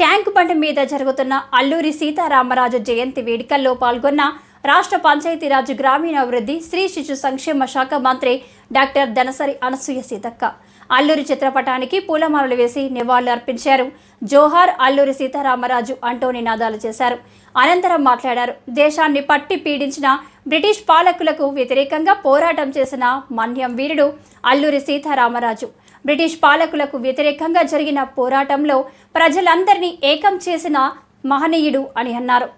Tank bund మీద జరుగుతున్న అల్లూరి సీతారామరాజు జయంతి వేడుకల్లో పాల్గొన్న రాష్ట్ర పంచాయతీరాజ్ గ్రామీణాభివృద్ధి స్త్రీ శిశు సంక్షేమ శాఖ మంత్రి డాక్టర్ దనసరి అనసూయ సీతక్క. అల్లూరి చిత్రపటానికి పూలమాలలు వేసి నివాళులు అర్పించారు. జోహార్ అల్లూరి సీతారామరాజు అంటూ నినాదాలు చేశారు. అనంతరం మాట్లాడారు. దేశాన్ని పట్టి పీడించిన బ్రిటిష్ పాలకులకు వ్యతిరేకంగా పోరాటం చేసిన మన్యం వీరుడు అల్లూరి సీతారామరాజు. బ్రిటిష్ పాలకులకు వ్యతిరేకంగా జరిగిన పోరాటంలో ప్రజలందరినీ ఏకం చేసిన మహనీయుడు అని అన్నారు.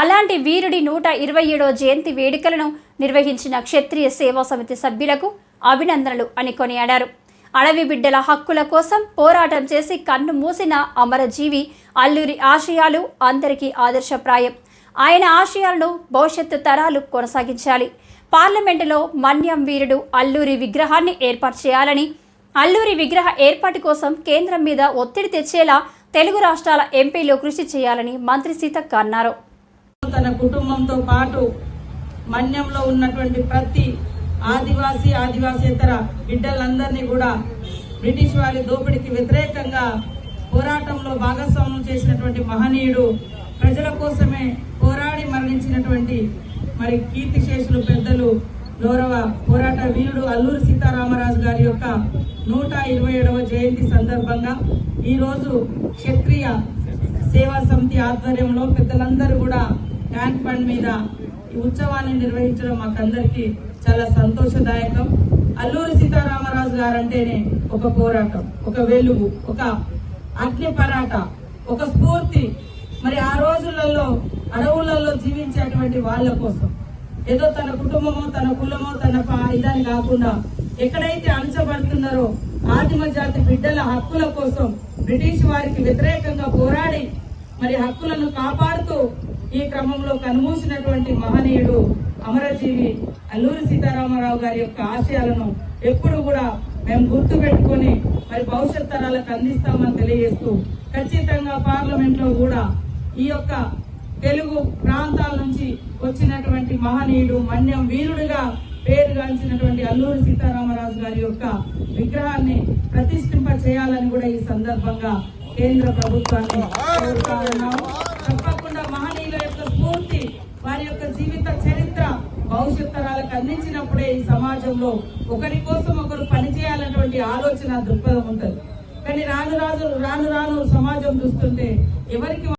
అలాంటి వీరుడి నూట ఇరవై ఏడో జయంతి వేడుకలను నిర్వహించిన క్షత్రియ సేవా సమితి సభ్యులకు అభినందనలు అని కొనియాడారు. అడవి బిడ్డల హక్కుల కోసం పోరాటం చేసి కన్ను మూసిన అమరజీవి అల్లూరి ఆశయాలు అందరికీ ఆదర్శప్రాయం. ఆయన ఆశయాలను భవిష్యత్తు తరాలు కొనసాగించాలి. పార్లమెంటులో మన్యం వీరుడు అల్లూరి విగ్రహాన్ని ఏర్పాటు చేయాలని అల్లూరి విగ్రహ ఏర్పాటు కోసం కేంద్రం మీద ఒత్తిడి తెచ్చేలా తెలుగు రాష్ట్రాల ఎంపీలు కృషి చేయాలని మంత్రి సీతక్క అన్నారు. తన కుటుంబంతో పాటు మన్యంలో ఉన్నటువంటి ప్రతి ఆదివాసీ ఆదివాసేతర బిడ్డలందరినీ కూడా బ్రిటిష్ వారి దోపిడీకి వ్యతిరేకంగా పోరాటంలో భాగస్వామ్యం చేసినటువంటి మహనీయుడు ప్రజల కోసమే పోరాడి మరణించినటువంటి మరి కీర్తిశేషులు పెద్దలు గౌరవ పోరాట వీరుడు అల్లూరి సీతారామరాజు గారి యొక్క నూట ఇరవై ఏడవ జయంతి సందర్భంగా ఈరోజు క్షత్రియ సేవా సమితి ఆధ్వర్యంలో పెద్దలందరూ కూడా ట్యాంక్ బండ్ మీద ఈ ఉత్సవాన్ని నిర్వహించడం మాకందరికీ చాలా సంతోషదాయకం. అల్లూరి సీతారామరాజు గారు అంటేనే ఒక పోరాటం ఒక వెలుగు ఒక అగ్ని పరాట ఒక స్ఫూర్తి. మరి ఆ రోజులలో అడవులలో జీవించేటువంటి వాళ్ళ కోసం ఏదో తన కుటుంబమో తన కులమో తన ఇదని కాకుండా ఎక్కడైతే అణచబడుతున్నారో ఆదిమ జాతి బిడ్డల హక్కుల కోసం బ్రిటిష్ వారికి వ్యతిరేకంగా పోరాడి మరి హక్కులను కాపాడుతూ ఈ క్రమంలో కనుమూసినటువంటి మహనీయుడు అమరజీవి అల్లూరి సీతారామరావు గారి యొక్క ఆశయాలను ఎప్పుడు కూడా మేము గుర్తు పెట్టుకొని మరి భవిష్యత్ తరాలకు అందిస్తామని తెలియజేస్తూ ఖచ్చితంగా పార్లమెంట్లో కూడా ఈ యొక్క తెలుగు ప్రాంతాల నుంచి వచ్చినటువంటి మహనీయుడు మన్యం వీరుడుగా పేరుగాంచినటువంటి అల్లూరి సీతారామరాజు గారి యొక్క విగ్రహాన్ని ప్రతిష్ఠింప చేయాలని కూడా ఈ సందర్భంగా కేంద్ర ప్రభుత్వాన్ని తప్పకుండా మహనీయుల యొక్క స్ఫూర్తి వారి యొక్క జీవిత చరిత్ర భవిష్యత్ తరాలకు అందించినప్పుడే ఈ సమాజంలో ఒకరి కోసం ఒకరు పనిచేయాలన్నటువంటి ఆలోచన దృక్పథం ఉంటుంది. కానీ రాను రాజు రాను రాను సమాజం చూస్తుంటే ఎవరికి